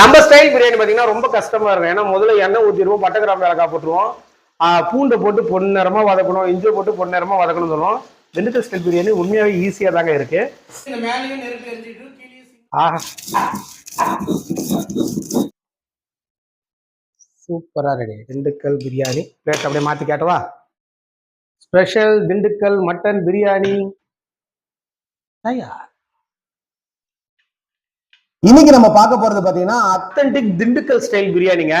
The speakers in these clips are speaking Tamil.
நம்ம ஸ்டைல் பிரியாணி பாத்தீங்கன்னா ரொம்ப கஷ்டமா இருக்கும். ஏன்னா முதல்ல எண்ணெய் ஊத்திடுவோம் பட்டை கிராம்பு ஏலக்காய் போட்டுருவோம். பூண்டை போட்டு பொன்னிறமா வதக்கணும் இஞ்சி போட்டு பொன்னிறமா வதக்கணும் சொல்லுவோம். திண்டுக்கல் ஸ்டைல் பிரியாணி உண்மையாவே ஈஸியா தாங்க இருக்கு. ஆஹா சூப்பரா ரெடி திண்டுக்கல் பிரியாணி. பிளேட் அப்படியே மாத்தி காட்டவா? Special Dindigul mutton biryani. ஐயா இன்னைக்கு நம்ம பார்க்க போறது பாத்தீங்கன்னா அத்தன்டிக் திண்டுக்கல் ஸ்டைல் பிரியாணிங்க.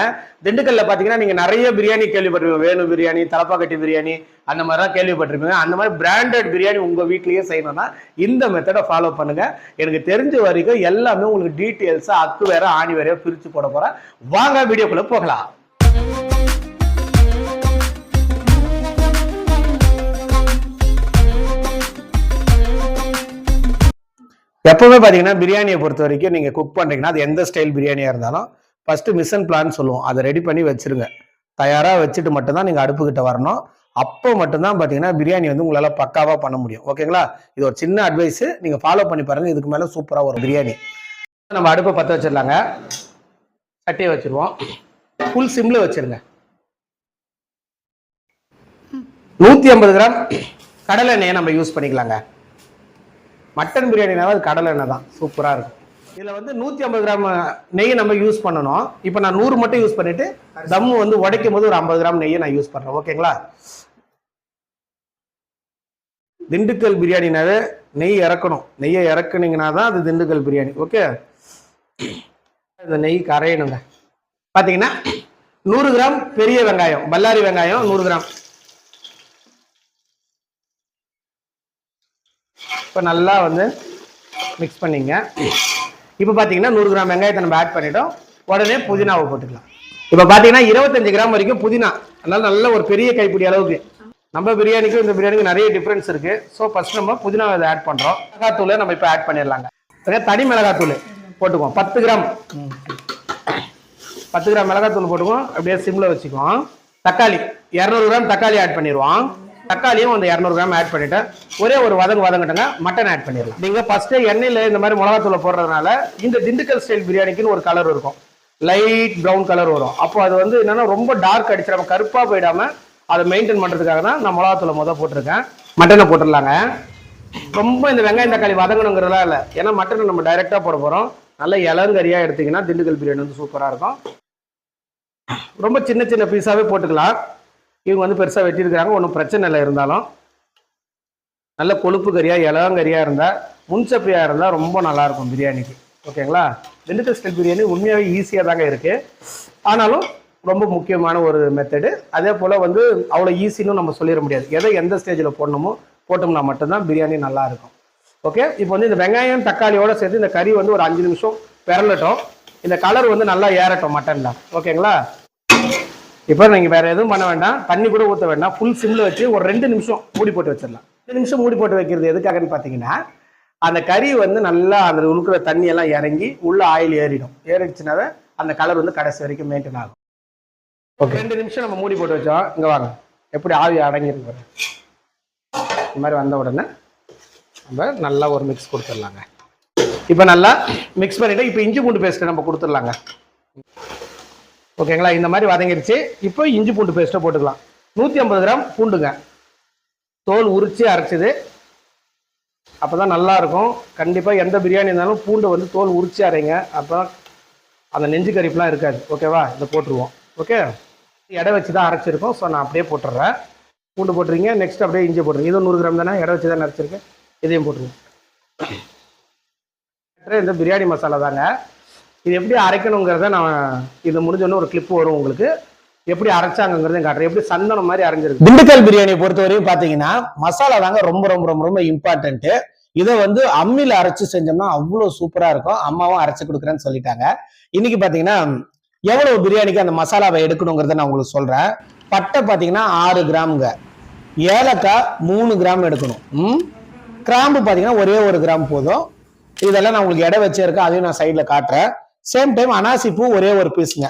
திண்டுக்கல்ல பாத்தீங்கன்னா நீங்க நிறைய பிரியாணி கேள்விப்பட்டிருப்பீங்க. வேணு பிரியாணி தலப்பாக்கட்டி பிரியாணி அந்த மாதிரி தான் கேள்விப்பட்டிருப்பீங்க. அந்த மாதிரி பிராண்டட் பிரியாணி உங்க வீட்லயே செய்யணும்னா இந்த மெத்தடை ஃபாலோ பண்ணுங்க. எனக்கு தெரிஞ்ச வரைக்கும் எல்லாமே உங்களுக்கு டீட்டெயில்ஸா அக்கு வேற ஆணி வேற பிரிச்சு போட போறேன். வாங்க வீடியோக்குள்ள போகலாம். எப்பவுமே பார்த்தீங்கன்னா பிரியாணியை பொறுத்த வரைக்கும் நீங்கள் குக் பண்ணுறீங்கன்னா அது எந்த ஸ்டைல் பிரியாணியாக இருந்தாலும் ஃபஸ்ட்டு மிஷன் பிளான் சொல்லுவோம். அதை ரெடி பண்ணி வச்சிருங்க. தயாராக வச்சுட்டு மட்டும்தான் நீங்கள் அடுப்புக்கிட்ட வரணும். அப்போ மட்டும்தான் பார்த்தீங்கன்னா பிரியாணி வந்து உங்களால் பக்காவாக பண்ண முடியும். ஓகேங்களா இது ஒரு சின்ன அட்வைஸு நீங்கள் ஃபாலோ பண்ணி பாருங்கள் இதுக்கு மேலே சூப்பராக வரும் பிரியாணி. நம்ம அடுப்பை பற்ற வச்சிடலாங்க. சட்டியை வச்சிருவோம். ஃபுல் சிம்மில் வச்சிருங்க. நூற்றி ஐம்பது கிராம் கடலை எண்ணெயை நம்ம யூஸ் பண்ணிக்கலாங்க. மட்டன் பிரியாணினாவே அது கடலை எண்ணெய் தான். சூப்பராக இருக்கும். இதில் வந்து நூற்றி ஐம்பது கிராம் நெய் நம்ம யூஸ் பண்ணணும். இப்போ நான் நூறு மட்டும் யூஸ் பண்ணிட்டு தம்மு வந்து உடைக்கும் போது ஒரு ஐம்பது கிராம் நெய்யை நான் யூஸ் பண்ணுறேன் ஓகேங்களா திண்டுக்கல் பிரியாணினாவே நெய் இறக்கணும். நெய்யை இறக்குனீங்கன்னா தான் அது திண்டுக்கல் பிரியாணி. ஓகே இந்த நெய் கரையணுங்க. பார்த்தீங்கன்னா நூறு கிராம் பெரிய வெங்காயம் பல்லாரி வெங்காயம் நூறு கிராம். இப்போ நல்லா வந்து மிக்ஸ் பண்ணிங்க. இப்போ பார்த்தீங்கன்னா நூறு கிராம் வெங்காயத்தை நம்ம ஆட் பண்ணிட்டோம். உடனே புதினாவை போட்டுக்கலாம். இப்போ பார்த்தீங்கன்னா இருபத்தஞ்சு கிராம் வரைக்கும் புதினா. அதனால நல்ல ஒரு பெரிய கைப்பிடி அளவுக்கு. நம்ம பிரியாணிக்கும் இந்த பிரியாணிக்கும் நிறைய டிஃப்ரென்ஸ் இருக்கு. ஸோ ஃபர்ஸ்ட் நம்ம புதினாவை இதை ஆட் பண்ணுறோம் மிளகாத்தூளை நம்ம இப்போ ஆட் பண்ணிடலாங்க. சரியா? தனி மிளகாத்தூள் போட்டுக்குவோம். பத்து கிராம். பத்து கிராம் மிளகாத்தூள் போட்டுக்குவோம். அப்படியே சிம்மில் வச்சுக்குவோம். தக்காளி இரநூறு கிராம் தக்காளி ஆட் பண்ணிடுவோம். தக்காளியும் அந்த இரநூறு கிராம் ஆட் பண்ணிவிட்டேன் ஒரே ஒரு வதங்கு வதங்கிட்டேங்க மட்டன் ஆட் பண்ணிடலாம் நீங்கள் ஃபஸ்ட்டு எண்ணெயில் இந்த மாதிரி மிளகாத்தூளை போடுறதுனால இந்த திண்டுக்கல் ஸ்டைல் பிரியாணிக்குன்னு ஒரு கலர் இருக்கும். லைட் ப்ரௌன் கலர் வரும். அப்போ அது வந்து என்னென்னா ரொம்ப டார்க் அடிச்சிடாம கருப்பாக போயிடாமல் அதை மெயின்டைன் பண்ணுறதுக்காக தான் நான் மிளகாத்தூளை மொதல் போட்டிருக்கேன். மட்டனை போட்டுடலாங்க. ரொம்ப இந்த வெங்காயம் தக்காளி வதங்கணுங்கிறதா இல்லை. ஏன்னா மட்டனை நம்ம டைரெக்டாக போட போகிறோம் நல்ல இளங்கறியாக எடுத்திங்கன்னா திண்டுக்கல் பிரியாணி வந்து சூப்பராக இருக்கும். ரொம்ப சின்ன சின்ன பீஸாகவே போட்டுக்கலாம். இவங்க வந்து பெருசாக வெட்டியிருக்கிறாங்க. ஒன்றும் பிரச்சனை இல்லை இருந்தாலும். நல்ல கொழுப்பு கறியாக இளங்கரியா இருந்தால் முன்சப்பியாக இருந்தால் ரொம்ப நல்லாயிருக்கும் பிரியாணிக்கு. ஓகேங்களா? திண்டுக்கல் ஸ்டைல் பிரியாணி உண்மையாகவே ஈஸியாக தாங்க இருக்குது ஆனாலும் ரொம்ப முக்கியமான ஒரு மெத்தடு அதே போல் வந்து அவ்வளோ ஈஸின்னு நம்ம சொல்லிட முடியாது. எதை எந்த ஸ்டேஜில் போடணுமோ போட்டோம்னா மட்டும்தான் பிரியாணி நல்லாயிருக்கும் ஓகே? இப்போ வந்து இந்த வெங்காயம் தக்காளியோட சேர்த்து இந்த கறி வந்து ஒரு அஞ்சு நிமிஷம் பிறலட்டும் இந்த கலர் வந்து நல்லா ஏறட்டும் மட்டனில் ஓகேங்களா? இப்போ நீங்கள் வேற எதுவும் பண்ண வேண்டாம். தண்ணி கூட ஊற்ற வேண்டாம். ஃபுல் சிம்ல வச்சு ஒரு ரெண்டு நிமிஷம் மூடி போட்டு வச்சிடலாம். ரெண்டு நிமிஷம் மூடி போட்டு வைக்கிறது எதுக்காகன்னு பார்த்தீங்கன்னா அந்த கறி வந்து நல்லா அந்த உழுக்கிற தண்ணி எல்லாம் இறங்கி உள்ள ஆயில் ஏறிடும். ஏறிடுச்சுனாவே அந்த கலர் வந்து கடைசி வரைக்கும் மெயின்டைன் ஆகும். ஓகே ரெண்டு நிமிஷம் நம்ம மூடி போட்டு வச்சோம். இங்கே வாங்க எப்படி ஆவி அடங்கியிருக்கு. இந்த மாதிரி வந்த உடனே நம்ம நல்லா ஒரு மிக்ஸ் கொடுத்துடலாங்க. இப்போ நல்லா மிக்ஸ் பண்ணிட்டு இப்போ இஞ்சி பூண்டு பேஸ்ட் நம்ம கொடுத்துடலாங்க. ஓகேங்களா? இந்த மாதிரி வதங்கிருச்சு. இப்போ இஞ்சி பூண்டு பேஸ்ட்டை போட்டுக்கலாம். நூற்றி ஐம்பது கிராம் பூண்டுங்க. தோல் உரிச்சு அரைச்சது. அப்போ தான் நல்லாயிருக்கும் கண்டிப்பாக எந்த பிரியாணி இருந்தாலும் பூண்டை வந்து தோல் உரிச்சு அரைங்க. அப்போ அந்த நெஞ்சு கறிப்புலாம் இருக்காது. ஓகேவா? இதை போட்டுருவோம். ஓகே? எடை வச்சு தான் அரைச்சிருக்கோம். ஸோ நான் அப்படியே போட்டுடுறேன் பூண்டு போட்டுருங்க நெக்ஸ்ட் அப்படியே இஞ்சி போட்டுருங்க இது நூறு கிராம் தானே? எடை வச்சு தான் அரைச்சிருக்கேன். இதையும் போட்டுருங்க இந்த பிரியாணி மசாலா தாங்க. இது எப்படி அரைக்கணுங்கிறத நான் இது முடிஞ்சோடனே ஒரு கிளிப் வரும் உங்களுக்கு. எப்படி அரைச்சாங்கிறத காட்டுறேன். எப்படி சந்தனம் மாதிரி அரைஞ்சிருக்கு திண்டுக்கல் பிரியாணியை பொறுத்தவரையும் பார்த்தீங்கன்னா மசாலா தாங்க ரொம்ப ரொம்ப ரொம்ப ரொம்ப இம்பார்ட்டன்ட்டு இதை வந்து அம்மியில் அரைச்சு செஞ்சோம்னா அவ்வளோ சூப்பராக இருக்கும். அம்மாவும் அரைச்சு கொடுக்குறேன்னு சொல்லிட்டாங்க. இன்னைக்கு பார்த்தீங்கன்னா எவ்வளோ பிரியாணிக்கு அந்த மசாலாவை எடுக்கணுங்கிறத நான் உங்களுக்கு சொல்கிறேன் பட்டை பார்த்தீங்கன்னா ஆறு கிராமுங்க. ஏலக்காய் மூணு கிராம் எடுக்கணும். ம்? கிராம்பு பார்த்தீங்கன்னா ஒரே ஒரு கிராம் போதும். இதெல்லாம் நான் உங்களுக்கு எடை வச்சிருக்கேன். அதையும் நான் சைடில் காட்டுறேன். சேம் டைம் அனாசி பூ ஒரே ஒரு பீஸுங்க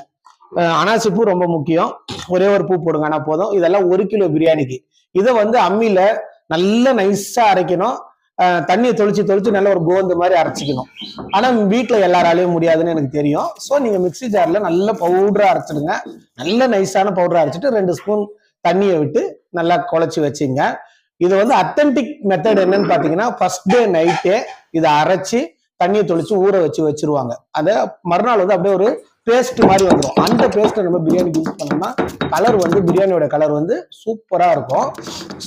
அஹ் அனாசி பூ ரொம்ப முக்கியம். ஒரே ஒரு பூ போடுங்க ஆனால் போதும். இதெல்லாம் ஒரு கிலோ பிரியாணிக்கு. இதை வந்து அம்மியில நல்லா நைஸா அரைக்கணும். தண்ணியை தொளிச்சு தொளிச்சு நல்ல ஒரு கோந்து மாதிரி அரைச்சிக்கணும். ஆனால் வீட்டில் எல்லாராலையும் முடியாதுன்னு எனக்கு தெரியும். ஸோ நீங்கள் மிக்ஸி ஜாரில் நல்ல பவுடரை அரைச்சிடுங்க. நல்ல நைஸான பவுடரை அரைச்சிட்டு ரெண்டு ஸ்பூன் தண்ணியை விட்டு நல்லா குழச்சி வச்சிங்க. இது வந்து அத்தன்டிக் மெத்தட் என்னன்னு பார்த்தீங்கன்னா ஃபர்ஸ்ட் டே நைட்டே இதை அரைச்சி தண்ணியை தொளிச்சு ஊற வச்சு வச்சிருவாங்க. அதை மறுநாள் வந்து அப்படியே ஒரு பேஸ்ட் மாதிரி வந்துடும் அந்த பேஸ்ட்டை நம்ம பிரியாணிக்கு யூஸ் பண்ணோம்னா கலர் வந்து பிரியாணியோட கலர் வந்து சூப்பராக இருக்கும்.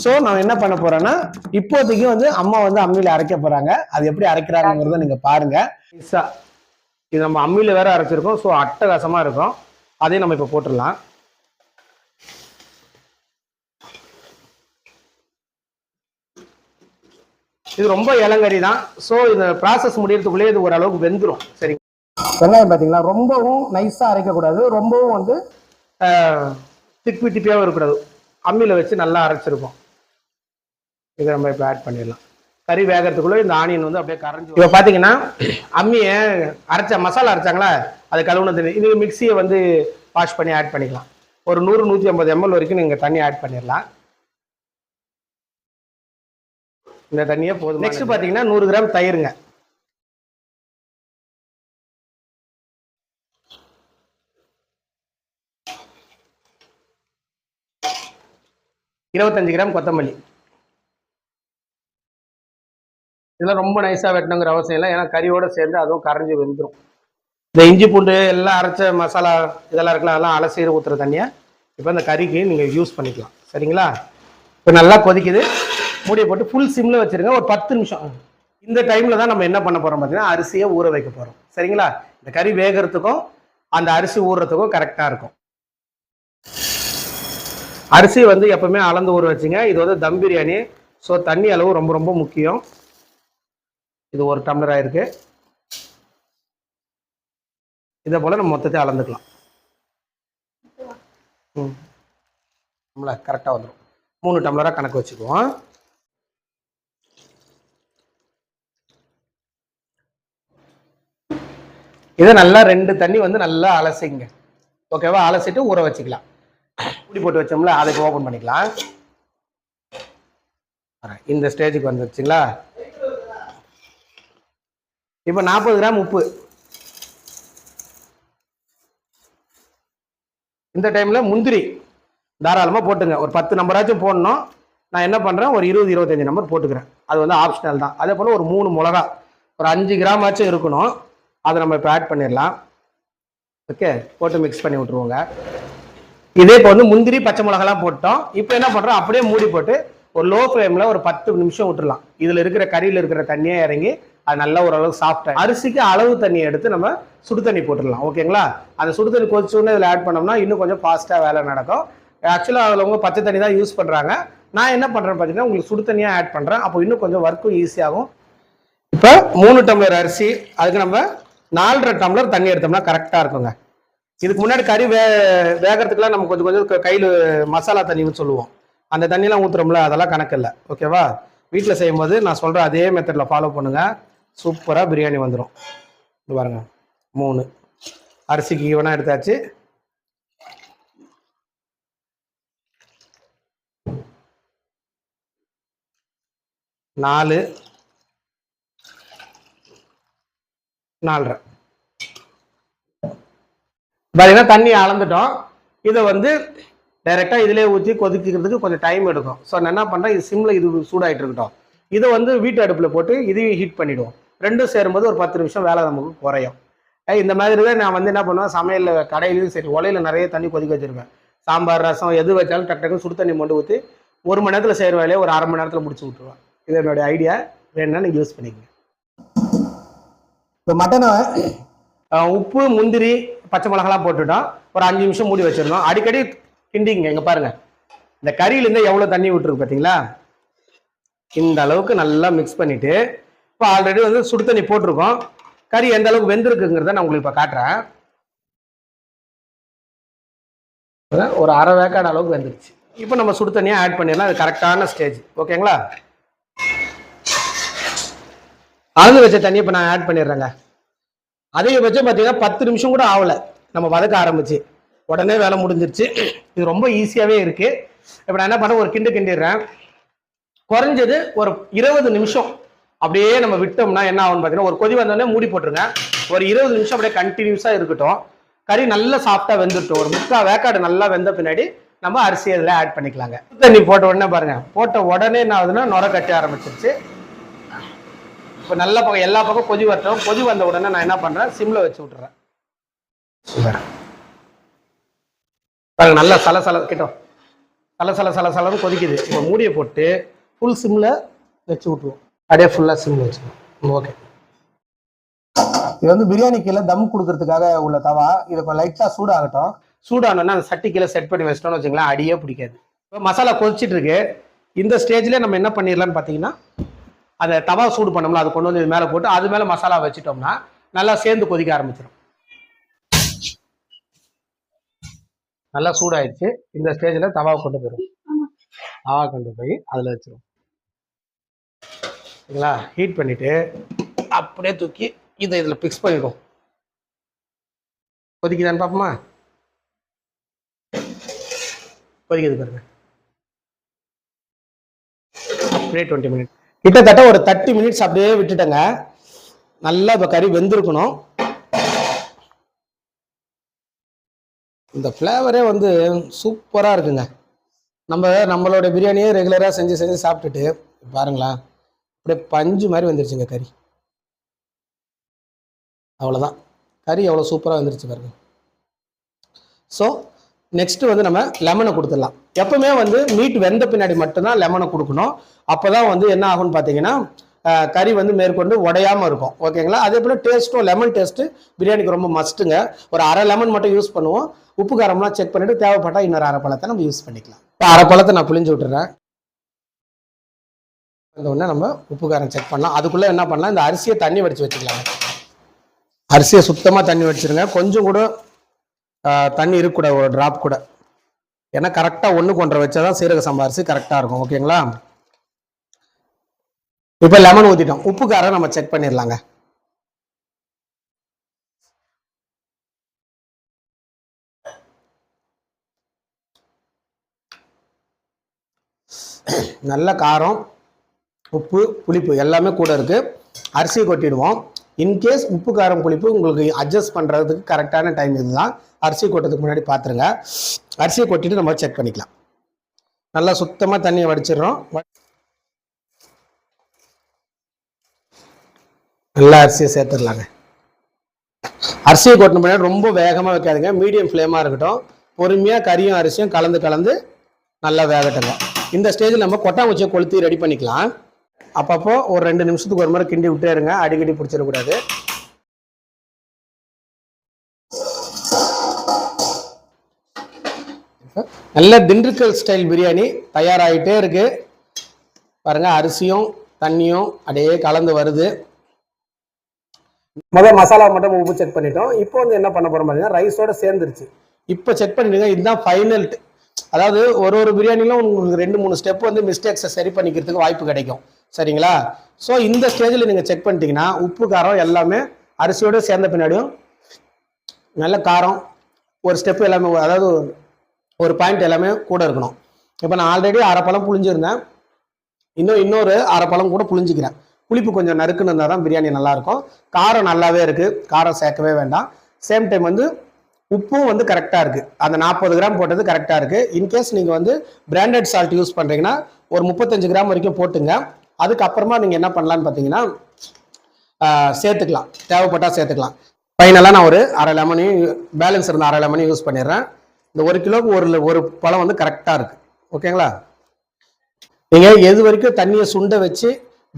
ஸோ நான் என்ன பண்ண போறேன்னா இப்போதைக்கு வந்து அம்மா வந்து அம்மியில் அரைக்க போறாங்க. அது எப்படி அரைக்கிறாங்கிறத நீங்க பாருங்க. இது நம்ம அம்மியில் வேற அரைச்சிருக்கோம். ஸோ அட்டகாசமாக இருக்கும். அதையும் நம்ம இப்போ போட்டுடலாம். இது ரொம்ப இளங்கறி தான். ஸோ இந்த ப்ராசஸ் முடியறதுக்குள்ளேயே இது ஓரளவுக்கு வெந்துடும் சரிங்க வெங்காயம் பார்த்தீங்களா ரொம்பவும் நைஸாக அரைக்கக்கூடாது. ரொம்பவும் வந்து திப்பி திப்பியாகவும் இருக்கக்கூடாது. அம்மியில் வச்சு நல்லா அரைச்சிருக்கோம் இதை நம்ம இப்போ ஆட் பண்ணிடலாம். கறி வேகறதுக்குள்ள இந்த ஆனியன் வந்து அப்படியே கரைஞ்சி இப்போ பார்த்தீங்கன்னா அம்மியை அரைச்ச மசாலா அரைச்சாங்களா? அது கழுவுன தண்ணி இது மிக்சியை வந்து வாஷ் பண்ணி ஆட் பண்ணிக்கலாம். ஒரு நூறு நூற்றி ஐம்பது எம்எல் வரைக்கும் நீங்கள் தண்ணி ஆட் பண்ணிடலாம். இந்த தண்ணியே போதும் நெக்ஸ்ட் பார்த்தீங்கன்னா நூறு கிராம் தயிருங்க. இருபத்தஞ்சு கிராம் கொத்தமல்லி. இதெல்லாம் ரொம்ப நைஸாக வெட்டணுங்கிற அவசியம் இல்லை. ஏன்னா கறியோட சேர்ந்து அதுவும் கரைஞ்சி வெந்துடும் இந்த இஞ்சி பூண்டு எல்லாம் அரைச்ச மசாலா இதெல்லாம் இருக்கலாம் அதெல்லாம் அலசி ஊற்றுற தண்ணியை இப்போ இந்த கறிக்கு நீங்கள் யூஸ் பண்ணிக்கலாம். சரிங்களா? இப்போ நல்லா கொதிக்குது. மூடியை போட்டு ஃபுல் சிம்மில் வச்சிருங்க. ஒரு பத்து நிமிஷம். இந்த டைமில் தான் நம்ம என்ன பண்ண போகிறோம் பார்த்தீங்கன்னா அரிசியை ஊற வைக்க போகிறோம் சரிங்களா? இந்த கறி வேகிறதுக்கும் அந்த அரிசி ஊறுறதுக்கும் கரெக்டாக இருக்கும். அரிசி வந்து எப்பவுமே அளந்து ஊற வச்சுங்க. இது வந்து தம் பிரியாணி. ஸோ தண்ணி அளவு ரொம்ப ரொம்ப முக்கியம். இது ஒரு டம்ளர் ஆயிருக்கு. இதை போல நம்ம மொத்தத்தை அளந்துக்கலாம். ம். நம்மள கரெக்டாக வந்துடும் மூணு டம்ளராக கணக்கு வச்சுக்குவோம். இதை நல்லா ரெண்டு தண்ணி வந்து நல்லா அலசிங்க. ஓகேவா? அலசிட்டு ஊற வச்சுக்கலாம். மூடி போட்டு வச்சோம்ல அதுக்கு ஓப்பன் பண்ணிக்கலாம். இந்த ஸ்டேஜுக்கு வந்துருச்சுங்களா? இப்போ நாற்பது கிராம் உப்பு. இந்த டைமில் முந்திரி தாராளமாக போட்டுங்க. ஒரு பத்து நம்பராச்சும் போடணும். நான் என்ன பண்ணுறேன் ஒரு இருபது இருபத்தஞ்சி நம்பர் போட்டுக்கிறேன். அது வந்து ஆப்ஷனல் தான். அதே போல் ஒரு மூணு மிளகா ஒரு அஞ்சு கிராம் ஆச்சும் இருக்கணும். அதை நம்ம இப்போ ஆட் பண்ணிடலாம். ஓகே போட்டு மிக்ஸ் பண்ணி விட்ருவோங்க இதே இப்போ வந்து முந்திரி பச்சை மிளகாலாம் போட்டோம். இப்போ என்ன பண்ணுறோம் அப்படியே மூடி போட்டு ஒரு லோ ஃப்ளேமில் ஒரு பத்து நிமிஷம் விட்டுறலாம் இதில் இருக்கிற கறியில் இருக்கிற தண்ணியே இறங்கி அது நல்லா ஓரளவுக்கு சாஃப்டாக அரிசிக்கு அளவு தண்ணியை எடுத்து நம்ம சுடு தண்ணி போட்டுடலாம். ஓகேங்களா அந்த சுடு தண்ணி கொதிச்சோடனே இதில் ஆட் பண்ணோம்னா இன்னும் கொஞ்சம் ஃபாஸ்ட்டாக வேலை நடக்கும். ஆக்சுவலாக அதில் உங்கள் பச்சை தண்ணி தான் யூஸ் பண்ணுறாங்க நான் என்ன பண்ணுறேன் பார்த்தீங்கன்னா உங்களுக்கு சுடு தண்ணியாக ஆட் பண்ணுறேன் அப்போ இன்னும் கொஞ்சம் ஒர்க்கும் ஈஸியாகும் இப்போ மூணு டம்ளர் அரிசி அதுக்கு நம்ம நாலரை டம்ளர் தண்ணி எடுத்தோம்னா கரெக்டாக இருக்குங்க. இதுக்கு முன்னாடி கறி வே வேகிறதுக்குலாம் நம்ம கொஞ்சம் கொஞ்சம் கையில் மசாலா தண்ணின்னு சொல்லுவோம். அந்த தண்ணியெலாம் ஊற்றுறோம்ல அதெல்லாம் கணக்கு இல்லை. ஓகேவா வீட்டில் செய்யும்போது நான் சொல்கிற அதே மெத்தடில் ஃபாலோ பண்ணுங்கள் சூப்பராக பிரியாணி வந்துடும் இது பாருங்க. மூணு. அரிசிக்கு ஈவனாக எடுத்தாச்சு. நாலு. நாலரை. பார்த்தீங்கன்னா தண்ணி அளந்துட்டோம். இதை வந்து டைரெக்டாக இதிலே ஊற்றி கொதிக்கிறதுக்கு கொஞ்சம் டைம் எடுக்கும். ஸோ நான் என்ன பண்ணுறேன் இது சிம்மில் இது சூடாயிட்டு இருக்கட்டும். இதை வந்து வீட்டு அடுப்பில் போட்டு இதையும் ஹீட் பண்ணிவிடுவோம் ரெண்டும் சேரும்போது ஒரு பத்து நிமிஷம் வேலை நமக்கு குறையும். இந்த மாதிரி தான் நான் வந்து என்ன பண்ணுவேன்? சமையலில் கடையிலையும் சரி உலையில நிறைய தண்ணி கொதிக்க வச்சிருப்பேன். சாம்பார் ரசம் எது வச்சாலும் டக்கு டக்குன்னு சுடு தண்ணி மொண்டு ஊற்றி ஒரு மணி நேரத்தில் செய்கிற வேலையை ஒரு அரை மணி நேரத்தில் முடிச்சு விட்ருவேன் இது என்னுடைய ஐடியா வேணும்னா நீங்கள் யூஸ் பண்ணிக்கங்க. இப்போ மட்டனை உப்பு முந்திரி பச்சை மிளகாலாம் போட்டுட்டோம். ஒரு அஞ்சு நிமிஷம் மூடி வச்சிருந்தோம் அடிக்கடி கிண்டிங்க இங்கே பாருங்க. இந்த கறியிலேருந்து எவ்வளோ தண்ணி விட்டுருக்கு பார்த்தீங்களா? இந்த அளவுக்கு நல்லா மிக்ஸ் பண்ணிட்டு இப்போ ஆல்ரெடி வந்து சுடு தண்ணி போட்டிருக்கோம். கறி எந்த அளவுக்கு வெந்திருக்குங்கிறத நான் உங்களுக்கு இப்போ காட்டுறேன். ஒரு அரை வேக்காடு அளவுக்கு வெந்துருச்சு. இப்போ நம்ம சுடு தண்ணியை ஆட் பண்ணிடலாம். அது கரெக்டான ஸ்டேஜ் ஓகேங்களா அளந்து வச்ச தண்ணியை இப்போ நான் ஆட் பண்ணிடுறேங்க. அதிகபட்சம் பார்த்தீங்கன்னா பத்து நிமிஷம் கூட ஆகலை. நம்ம வதக்க ஆரம்பிச்சு. உடனே வேலை முடிஞ்சிருச்சு. இது ரொம்ப ஈஸியாகவே இருக்குது இப்போ நான் என்ன பண்ணேன் ஒரு கிண்டு கிண்டிடுறேன். குறைஞ்சது ஒரு இருபது நிமிஷம் அப்படியே நம்ம விட்டோம்னா என்ன ஆகும்னு பார்த்தீங்கன்னா ஒரு கொதி வந்தோடனே மூடி போட்டுருங்க. ஒரு இருபது நிமிஷம் அப்படியே கண்டினியூஸாக இருக்கட்டும். கறி நல்லா சாஃப்டாக வெந்துட்டோம் ஒரு முக்கால் வேக்காடு நல்லா வெந்த பின்னாடி நம்ம அரிசி அதில் ஆட் பண்ணிக்கலாங்க. தண்ணி போட்ட உடனே பாருங்கள் போட்ட உடனே என்ன ஆகுதுன்னா நுர கட்டி ஆரம்பிச்சிருச்சு. இப்போ நல்ல பக்கம் எல்லா பக்கம் கொதி வரட்டும். கொதி வந்த உடனே நான் என்ன பண்ணுறேன் சிம்ல வச்சு விட்டுறேன். சூப்பர் பாருங்க நல்லா சல சல கிட்டும். சல சல சல சலன்னு கொதிக்குது. இப்போ மூடியை போட்டு ஃபுல் சிம்ல வச்சு விட்டுருவோம். அப்படியே ஃபுல்லாக சிம்ல வச்சுருவோம். ஓகே இது வந்து பிரியாணி கீழே தம் கொடுக்கறதுக்காக உள்ள தவா. இது கொஞ்சம் லைட்டா சூடாகட்டும். சூடானோன்னா அந்த சட்டி கீழே செட் பண்ணி வச்சிட்டோம்னு வச்சுங்களேன் அடியே பிடிக்காது. இப்போ மசாலா கொதிச்சிட்டு இருக்கு. இந்த ஸ்டேஜ்லேயே நம்ம என்ன பண்ணிடலாம்னு பார்த்தீங்கன்னா அதை தவா சூடு பண்ணோம்ல அது கொண்டு வந்து இது மேலே போட்டு அது மேலே மசாலா வச்சிட்டோம்னா நல்லா சேர்ந்து கொதிக்க ஆரம்பிச்சிடும் நல்லா சூடாயிடுச்சு. இந்த ஸ்டேஜில் தவாவை கொண்டு போயிடும் தவா கொண்டு போய் அதில் வச்சிரும். சரிங்களா? ஹீட் பண்ணிவிட்டு அப்படியே தூக்கி இதை இதில் ஃபிக்ஸ் பண்ணிடும் கொதிக்குதான்னு பார்ப்போமா? கொதிக்குது பாருங்க. அப்படியே டுவெண்ட்டி மினிட் கிட்டத்தட்ட ஒரு தேர்ட்டி மினிட்ஸ் அப்படியே விட்டுட்டேங்க. நல்லா இப்போ கறி வெந்திருக்கணும். இந்த ஃப்ளேவரே வந்து சூப்பராக இருக்குங்க. நம்ம நம்மளோட பிரியாணியே ரெகுலராக செஞ்சு செஞ்சு சாப்பிட்டுட்டு பாருங்களேன் அப்படியே பஞ்சு மாதிரி வந்துருச்சுங்க கறி. அவ்வளோதான் கறி எவ்வளோ சூப்பராக வந்துருச்சு பாருங்க. ஸோ நெக்ஸ்ட் வந்து நம்ம லெமனை கொடுத்துடலாம். எப்பவுமே வந்து மீட் வெந்த பின்னாடி மட்டும்தான் லெமனை கொடுக்கணும். அப்பதான் வந்து என்ன ஆகும்னு பார்த்தீங்கன்னா கறி வந்து மேற்கொண்டு உடையாமல் இருக்கும். ஓகேங்களா அதே போல் டேஸ்ட்டும் லெமன் டேஸ்ட்டு பிரியாணிக்கு ரொம்ப மஸ்ட்டுங்க ஒரு அரை லெமன் மட்டும் யூஸ் பண்ணுவோம். உப்பு காரம்லாம் செக் பண்ணிவிட்டு தேவைப்பட்டால் இன்னொரு அரை பழத்தை நம்ம யூஸ் பண்ணிக்கலாம். இப்போ அரை பழத்தை நான் புளிஞ்சு விட்டுறேன். அந்த உடனே நம்ம உப்பு காரம் செக் பண்ணலாம். அதுக்குள்ளே என்ன பண்ணலாம்? இந்த அரிசியை தண்ணி வடித்து வச்சுக்கலாம் அரிசியை சுத்தமாக தண்ணி வடிச்சிருங்க. கொஞ்சம் கூட தண்ணி இருக்கக்கூடாது ஒரு ட்ராப் கூட. ஏன்னா கரெக்டாக ஒன்று கொண்டரை வச்சா தான் சீரக சம்பா அரிசி கரெக்டாக இருக்கும் ஓகேங்களா? இப்போ லெமன் ஊற்றிட்டோம் உப்பு காரம் நம்ம செக் பண்ணிடலாங்க நல்ல காரம் உப்பு புளிப்பு எல்லாமே கூட இருக்கு. அரிசி கொட்டிடுவோம். இன்கேஸ் உப்பு காரம் புளிப்பு உங்களுக்கு அட்ஜஸ்ட் பண்ணுறதுக்கு கரெக்டான டைம் இதுதான். அரிசி கொட்டதுக்கு முன்னாடி பார்த்துருங்க அரிசியை கொட்டிட்டு நம்ம செக் பண்ணிக்கலாம். நல்லா சுத்தமாக தண்ணியை வடிச்சிடுறோம். நல்லா அரிசியை சேர்த்துடலாங்க. அரிசியை கொட்டின முன்னாடி ரொம்ப வேகமாக வைக்காதுங்க. மீடியம் ஃப்ளேமாக இருக்கட்டும். பொறுமையாக கறியும் அரிசியும் கலந்து கலந்து நல்லா வேகட்டுங்க. இந்த ஸ்டேஜில் நம்ம கொட்டாங்குச்சியை கொளுத்தி ரெடி பண்ணிக்கலாம். அப்பப்போ ஒரு ரெண்டு நிமிஷத்துக்கு ஒரு முறை கிண்டி விட்டே இருங்க. அடிக்கடி பிடிச்சிடக்கூடாது. நல்ல திண்டுக்கல் ஸ்டைல் பிரியாணி தயாராகிட்டே இருக்கு. பாருங்க அரிசியும் தண்ணியும் அப்படியே கலந்து வருது. முதல் மசாலா மட்டும் உப்பு செக் பண்ணிட்டோம். இப்போ வந்து என்ன பண்ண போறோம் பார்த்தீங்கன்னா ரைஸோட சேர்ந்துருச்சு. இப்போ செக் பண்ணிடுங்க இதுதான் ஃபைனல் அதாவது ஒரு ஒரு பிரியாணிலும் உங்களுக்கு ரெண்டு மூணு ஸ்டெப் வந்து மிஸ்டேக்ஸை சரி பண்ணிக்கிறதுக்கு வாய்ப்பு கிடைக்கும். சரிங்களா? ஸோ இந்த ஸ்டேஜில் நீங்கள் செக் பண்ணிட்டீங்கன்னா உப்பு காரம் எல்லாமே அரிசியோட சேர்ந்த பின்னாடியும் நல்ல காரம் ஒரு ஸ்டெப் எல்லாமே அதாவது ஒரு பாயிண்ட் எல்லாமே கூட இருக்கணும். இப்போ நான் ஆல்ரெடி அரை பழம் புளிஞ்சிருந்தேன் இன்னும் இன்னொரு அரை பழம் கூட புளிஞ்சிக்கிறேன் புளிப்பு கொஞ்சம் நறுக்குன்னு இருந்தால் தான் பிரியாணி நல்லாயிருக்கும் காரம் நல்லாவே இருக்குது காரம் சேர்க்கவே வேண்டாம். சேம் டைம் வந்து உப்பும் வந்து கரெக்டாக இருக்குது அந்த நாற்பது கிராம் போட்டது கரெக்டாக இருக்குது இன்கேஸ் நீங்கள் வந்து பிராண்டட் சால்ட் யூஸ் பண்ணுறீங்கன்னா ஒரு முப்பத்தஞ்சு கிராம் வரைக்கும் போட்டுங்க. அதுக்கப்புறமா நீங்கள் என்ன பண்ணலான்னு பார்த்தீங்கன்னா சேர்த்துக்கலாம். தேவைப்பட்டால் சேர்த்துக்கலாம். ஃபைனலாக நான் ஒரு அரை லெமனையும் பேலன்ஸ் இருந்த அரை லெமனையும் யூஸ் பண்ணிடுறேன். இந்த ஒரு கிலோவுக்கு ஒரு ஒரு பழம் வந்து கரெக்டாக இருக்கு. ஓகேங்களா நீங்க எது வரைக்கும் தண்ணியை சுண்ட வச்சு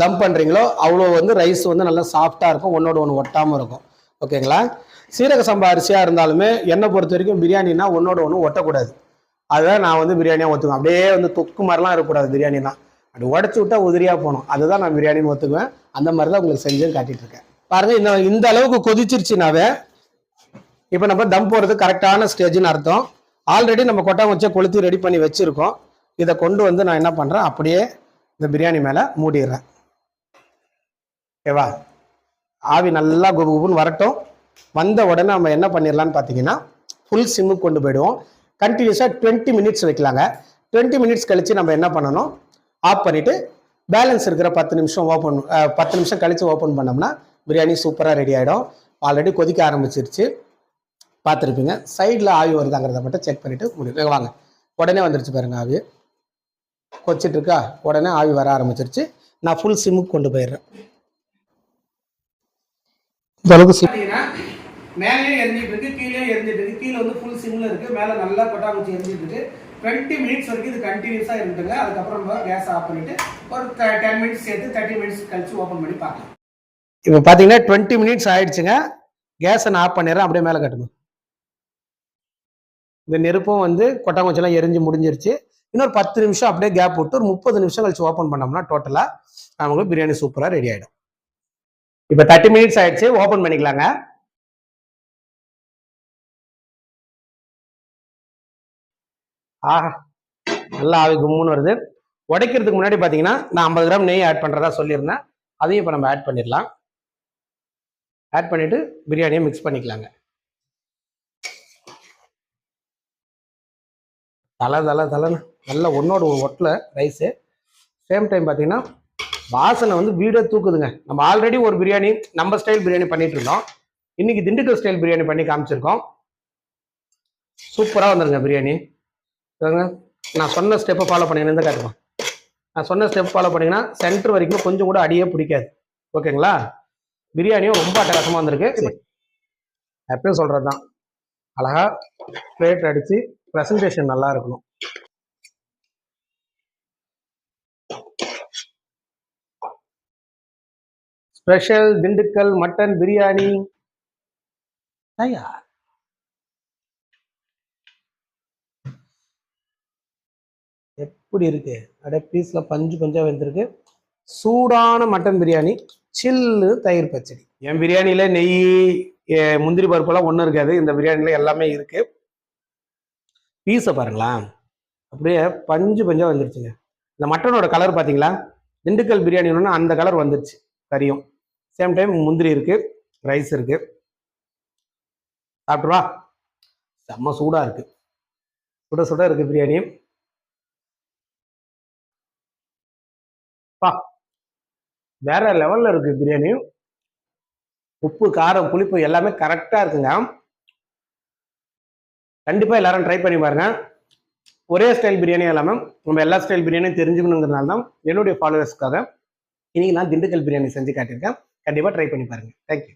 தம் பண்றீங்களோ அவ்வளோ வந்து ரைஸ் வந்து நல்லா சாஃப்டாக இருக்கும் ஒன்னோட ஒன்று ஒட்டாமல் இருக்கும். ஓகேங்களா சீரக சம்பா அரிசியாக இருந்தாலுமே என்னை பொறுத்த வரைக்கும் பிரியாணினா ஒன்னோட ஒன்று ஒட்டக்கூடாது. அதுதான் நான் வந்து பிரியாணியாக ஒத்துக்குவேன். அப்படியே வந்து தொக்கு மாதிரிலாம் இருக்கக்கூடாது பிரியாணினா அப்படி உடச்சி விட்டா உதிரியாக போகணும். அதுதான் நான் பிரியாணின்னு ஒத்துக்குவேன். அந்த மாதிரி தான் உங்களுக்கு செஞ்சு காட்டிட்டு இருக்கேன். பாருங்க இந்த இந்த அளவுக்கு கொதிச்சிருச்சுனாவே இப்போ நம்ம தம் போடுறது கரெக்டான ஸ்டேஜ்னு அர்த்தம். ஆல்ரெடி நம்ம கொட்டாங்குச்சியை கொளுத்தி ரெடி பண்ணி வச்சுருக்கோம். இதை கொண்டு வந்து நான் என்ன பண்ணுறேன் அப்படியே இந்த பிரியாணி மேலே மூடிடுறேன். ஓகேவா? ஆவி நல்லா குபு குபுன்னு வரட்டும். வந்த உடனே நம்ம என்ன பண்ணிடலான்னு பார்த்தீங்கன்னா ஃபுல் சிம்முக்கு கொண்டு போயிடுவோம். கண்டினியூஸாக டுவெண்ட்டி மினிட்ஸ் வைக்கலாங்க. டுவெண்ட்டி மினிட்ஸ் கழிச்சு நம்ம என்ன பண்ணணும்? ஆஃப் பண்ணிவிட்டு பேலன்ஸ் இருக்கிற பத்து நிமிஷம் ஓப்பன் பத்து நிமிஷம் கழித்து ஓப்பன் பண்ணோம்னா பிரியாணி சூப்பராக ரெடி ஆகிடும் ஆல்ரெடி கொதிக்க ஆரம்பிச்சிருச்சு. பார்த்துருப்பீங்க. சைடில் ஆவி வருதாங்கிறத மட்டும் செக் பண்ணிட்டு முடியும். வாங்க. உடனே வந்துருச்சு பாருங்க ஆவி. கொச்சிட்டு இருக்கா உடனே ஆவி வர ஆரம்பிச்சிருச்சு. நான் ஃபுல் சிம்முக்கு கொண்டு போயிடுறேன். இந்த அளவுக்கு சிம் பார்த்தீங்கன்னா மேலேயும் எரிஞ்சிட்டு இருக்கு கீழே எரிஞ்சிட்டு இருக்கு கீழே வந்து ஃபுல் சிம்ல இருக்கு. மேலே நல்லா கொட்டாங்குச்சி எரிஞ்சிட்டு இருக்கு டுவெண்ட்டி மினிட்ஸ் வரைக்கும் இது கண்டினியூஸாக இருக்குங்க அதுக்கப்புறம் நம்ம கேஸ் ஆஃப் பண்ணிட்டு ஒரு டென் மினிட்ஸ் சேர்த்து தேர்ட்டி மினிட்ஸ் கழிச்சு ஓப்பன் பண்ணி பார்க்கலாம். இப்போ பார்த்தீங்கன்னா டுவெண்ட்டி மினிட்ஸ் ஆயிடுச்சுங்க. கேஸை நான் ஆஃப் பண்ணிடுறேன். அப்படியே மேலே கட்டணும். இந்த நெருப்பும் வந்து கொட்டாங்குச்செல்லாம் எரிஞ்சு முடிஞ்சிருச்சு. இன்னொரு பத்து நிமிஷம் அப்படியே கேப் விட்டு ஒரு முப்பது நிமிஷம் கழிச்சு ஓப்பன் பண்ணோம்னா டோட்டலாக நமக்கு பிரியாணி சூப்பராக ரெடி ஆகிடும் இப்போ தேர்ட்டி மினிட்ஸ் ஆயிடுச்சு ஓப்பன் பண்ணிக்கலாங்க. ஆஹா நல்லா ஆவி கும்முன்னு வருது. உடைக்கிறதுக்கு முன்னாடி பார்த்தீங்கன்னா நான் ஐம்பது கிராம் நெய் ஆட் பண்ணுறதா சொல்லியிருந்தேன். அதையும் இப்போ நம்ம ஆட் பண்ணிடலாம். ஆட் பண்ணிவிட்டு பிரியாணியை மிக்ஸ் பண்ணிக்கலாங்க. தலை தலை தலைன்னு நல்லா ஒன்னோட ஒரு ஒட்டில் ரைஸு சேம் டைம் பார்த்தீங்கன்னா வாசனை வந்து வீடே தூக்குதுங்க. நம்ம ஆல்ரெடி ஒரு பிரியாணி நம்ம ஸ்டைல் பிரியாணி பண்ணிட்டு இருந்தோம். இன்னைக்கு திண்டுக்கல் ஸ்டைல் பிரியாணி பண்ணி காமிச்சிருக்கோம். சூப்பராக வந்துருங்க பிரியாணி. நான் சொன்ன ஸ்டெப்பை ஃபாலோ பண்ணிங்கன்னா காட்டுமா நான் சொன்ன ஸ்டெப் ஃபாலோ பண்ணீங்கன்னா சென்டர் வரைக்கும் கொஞ்சம் கூட அடியே பிடிக்காது. ஓகேங்களா? பிரியாணியும் ரொம்ப அட்டகாசமாக வந்திருக்கு. எப்பயும் சொல்கிறது தான் அழகா பிளேட் அடித்து ப்ரெசன்டேஷன் நல்லா இருக்கணும். Special Dindigul mutton biryani. தயார். எப்படி இருக்கு? அப்படியே பீஸ்ல பஞ்சு பஞ்சா வெந்திருக்கு. சூடான மட்டன் பிரியாணி சில்லு தயிர் பச்சடி. என் பிரியாணியில நெய் முந்திரி முந்திரி பருப்பெல்லாம் ஒன்றும் இருக்காது. இந்த பிரியாணில எல்லாமே இருக்கு. பீஸை பாருங்களேன் அப்படியே பஞ்சு பஞ்சாக வந்துருச்சுங்க. இந்த மட்டனோட கலர் பார்த்தீங்களா திண்டுக்கல் பிரியாணி ஒன்று அந்த கலர் வந்துருச்சு. கறியும். சேம் டைம் முந்திரி இருக்குது ரைஸ் இருக்கு. சாப்பிட்ருவா செம்ம சூடாக இருக்குது சுட சுட இருக்குது பிரியாணி. பா. வேற லெவலில் இருக்குது பிரியாணி. உப்பு காரம் புளிப்பு எல்லாமே கரெக்டாக இருக்குங்க. கண்டிப்பாக எல்லாரும் ட்ரை பண்ணி பாருங்க. ஒரே ஸ்டைல் பிரியாணி இல்லாமல் நம்ம எல்லா ஸ்டைல் பிரியாணியும் தெரிஞ்சுக்கணுங்கிறதுனால தான் என்னுடைய ஃபாலோவர்ஸ்க்காக இன்னைக்கு நான் திண்டுக்கல் பிரியாணி செஞ்சு காட்டியிருக்கேன். கண்டிப்பாக ட்ரை பண்ணி பாருங்க. தேங்க்யூ